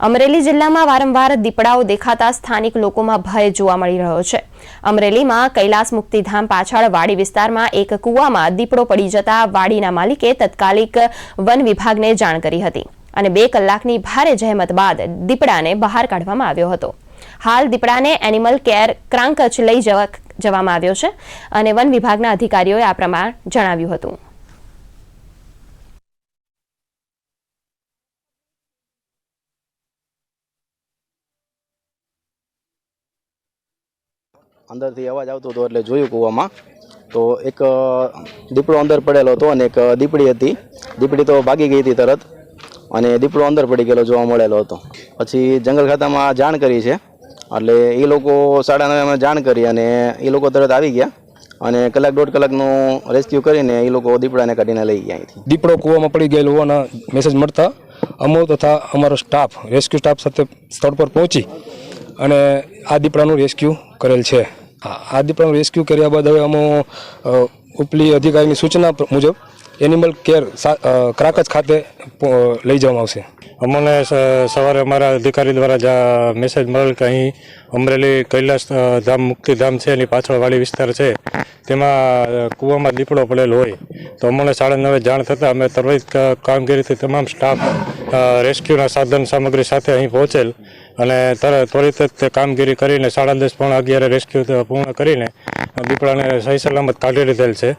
અમરેલી જિલ્લામાં વારંવાર દીપડાઓ દેખાતા સ્થાનિક લોકોમાં ભય જોવા મળી રહ્યો છે. અમરેલીમાં કૈલાસ મુક્તિધામ પાછળ વાડી વિસ્તારમાં એક કૂવામાં દીપડો પડી જતા વાડીના માલિકે તત્કાલિક વન વિભાગને જાણ કરી હતી અને બે કલાકની ભારે જહેમત બાદ દીપડાને બહાર કાઢવામાં આવ્યો હતો. હાલ દીપડાને એનિમલ કેર ક્રાંકચ લઈ જવા જવામાં આવ્યો છે અને વન વિભાગના અધિકારીઓએ આ પ્રમાણે જણાવ્યું હતું. અંદરથી અવાજ આવતો હતો એટલે જોયું કૂવામાં. તો એક દીપડો અંદર પડેલો હતો અને એક દીપડી હતી. દીપડી તો ભાગી ગઈ હતી તરત અને દીપડો અંદર પડી ગયેલો જોવા મળેલો હતો. પછી જંગલ ખાતામાં જાણ કરી છે. એટલે એ લોકો સાડા નવે અમે જાણ કરી અને એ લોકો તરત આવી ગયા અને કલાક દોઢ કલાકનું રેસ્ક્યુ કરીને એ લોકો દીપડાને કાઢીને લઈ ગયા અહીંથી. દીપડો કૂવામાં પડી ગયેલો હોવાના મેસેજ મળતા અમો તથા અમારો સ્ટાફ રેસ્ક્યુ સ્ટાફ સાથે સ્થળ પર પહોંચી અને આ દીપડાનું રેસ્ક્યુ કરેલ છે. આ દીપડાનું રેસ્ક્યુ કર્યા બાદ હવે અમો ઉપલી અધિકારીની સૂચના મુજબ એનિમલ કેર ક્રાકજ ખાતે લઈ જવામાં આવશે. અમને સવારે અમારા અધિકારી દ્વારા જ મેસેજ મળેલ કે અહીં અમરેલી કૈલાસ ધામ, મુક્તિધામ છે, એની પાછળ વાડી વિસ્તાર છે. તેમાં કૂવામાં દીપડો પડેલો હોય. તો અમને સાડા નવે જાણ થતાં અમે તરત કામગીરીથી તમામ સ્ટાફ રેસ્ક્યુના સાધન સામગ્રી સાથે અહીં પહોંચેલ અને તરત ત્વરિત જ તે કામગીરી કરીને સાડા દસ પોણા અગિયારે રેસ્ક્યુ પૂર્ણ કરીને દીપડાને સહી સલામત કાઢી લીધેલ છે.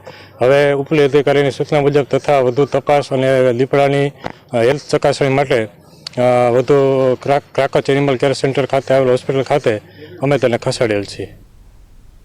હવે ઉપલી અધિકારીની સૂચના મુજબ તથા વધુ તપાસ અને દીપડાની હેલ્થ ચકાસણી માટે વધુ ક્રાક ક્રાકચ એનિમલ કેર સેન્ટર ખાતે આવેલ હોસ્પિટલ ખાતે અમે તેને ખસેડેલ છીએ.